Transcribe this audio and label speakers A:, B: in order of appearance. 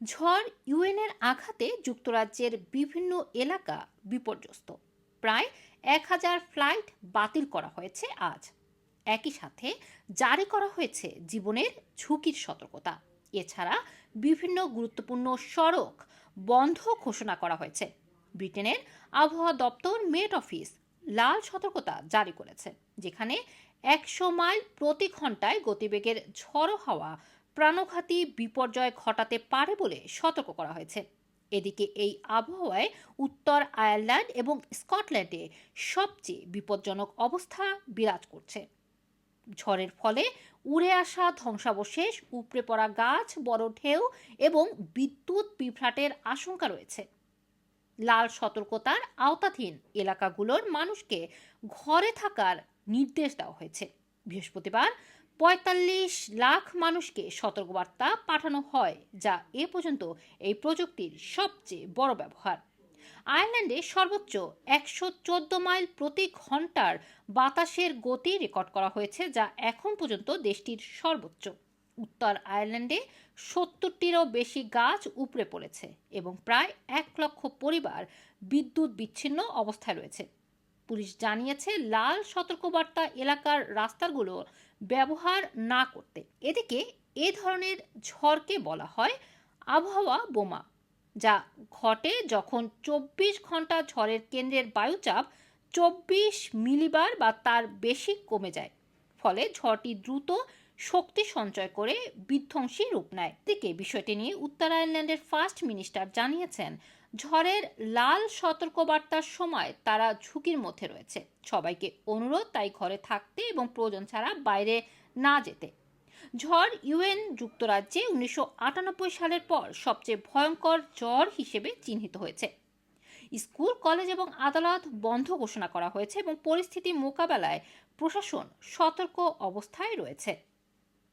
A: ঝড় ইউএনের আঘাতে যুক্তরাজ্যের বিভিন্ন এলাকা বিপর্যস্ত। প্রায় এক হাজার ফ্লাইট বাতিল করা হয়েছে আজ। একই সাথে জারি করা হয়েছে জীবনের ঝুঁকির সতর্কতা। এছাড়া বিভিন্ন গুরুত্বপূর্ণ সড়ক বন্ধ ঘোষণা করা হয়েছে। ব্রিটেনের আবহাওয়া দপ্তর মেট অফিস লাল সতর্কতা জারি করেছে, যেখানে একশো মাইল প্রতি ঘন্টায় গতিবেগের ঝড়ো হাওয়া প্রাণঘাতী বিপর্যয় ঘটাতে পারে বলে সতর্ক করা হয়েছে। এদিকে এই আবহাওয়ায় উত্তর আয়ারল্যান্ড এবং স্কটল্যান্ডে সবচেয়ে বিপজ্জনক অবস্থা বিরাজ করছে। ঝড়ের ফলে উড়ে আসা ধ্বংসাবশেষ, উপড়ে পড়া গাছ, বড় ঢেউ এবং বিদ্যুৎ বিভ্রাটের আশঙ্কা রয়েছে। লাল সতর্কতার আওতাধীন এলাকাগুলোর মানুষকে ঘরে থাকার নির্দেশ দেওয়া হয়েছে। বৃহস্পতিবার পঁয়তাল্লিশ লাখ মানুষকে সতর্কবার্তা পাঠানো হয়, যা এ পর্যন্ত এই প্রযুক্তির সবচেয়ে বড় ব্যবহার। আয়ারল্যান্ডে সর্বোচ্চ একশো চোদ্দ মাইল প্রতি ঘণ্টার বাতাসের গতি রেকর্ড করা হয়েছে, যা এখন পর্যন্ত দেশটির সর্বোচ্চ। উত্তর আয়ারল্যান্ডে সত্তরটিরও বেশি গাছ উপড়ে পড়েছে এবং প্রায় এক লক্ষ পরিবার বিদ্যুৎ বিচ্ছিন্ন অবস্থায় রয়েছে। পুলিশ জানিয়েছে, লাল সতর্কবার্তা এলাকার রাস্তাগুলো ব্যবহার না করতে। এদিকে এ ধরনের ঝড়কে বলা হয় আবহাওয়া বোমা, যা ঘটে যখন চব্বিশ ঘণ্টা ঝড়ের কেন্দ্রের বায়ুচাপ চব্বিশ মিলিবার বা তার বেশি কমে যায়। ফলে ঝড়টি দ্রুত শক্তি সঞ্চয় করে বিধ্বংসী রূপ নেয়। দিকে বিষয়টি নিয়ে উত্তর আয়ারল্যান্ডের ফার্স্ট মিনিস্টার জানিয়েছেন, ঝড়ের লাল সতর্কবার্তার সময় তারা ঝুঁকির মধ্যে রয়েছে। সবাইকে অনুরোধ, তাই ঘরে থাকতে এবং প্রয়োজন ছাড়া বাইরে না যেতে। ঝড় ইউএন যুক্তরাজ্যে উনিশশো আটানব্বই সালের পর সবচেয়ে ভয়ঙ্কর ঝড় হিসেবে চিহ্নিত হয়েছে। স্কুল, কলেজ এবং আদালত বন্ধ ঘোষণা করা হয়েছে এবং পরিস্থিতি মোকাবেলায় প্রশাসন সতর্ক অবস্থায় রয়েছে।